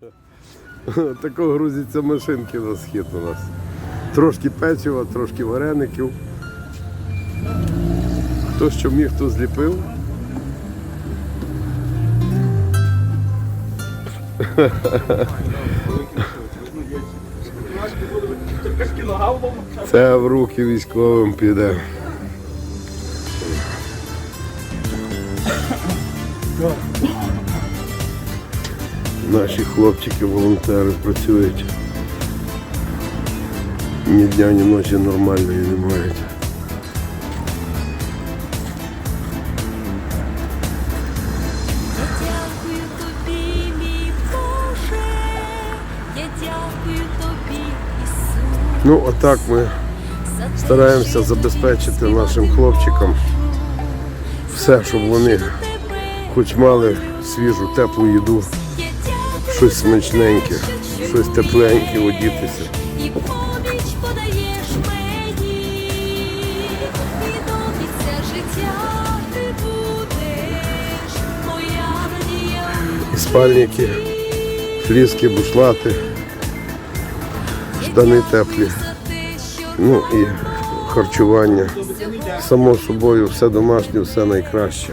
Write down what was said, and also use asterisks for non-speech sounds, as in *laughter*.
*laughs* Тако грузяться машинки на схід у нас. Трошки печива, трошки вареників. Хто що міг, хто зліпив. *laughs* Це в руки військовим піде. *laughs* Наші хлопчики, волонтери працюють. Ні дня, ні ночі нормальної не мають. Ну, отак ми стараємося забезпечити нашим хлопчикам все, щоб вони хоч мали свіжу, теплу їду, щось смачненьке, щось тепленьке одітися. І поміч подаєш мені, і життя ти будеш, моя. І спальники, фліски, бушлати, штани теплі. Ну і харчування. Само собою, все домашнє, все найкраще.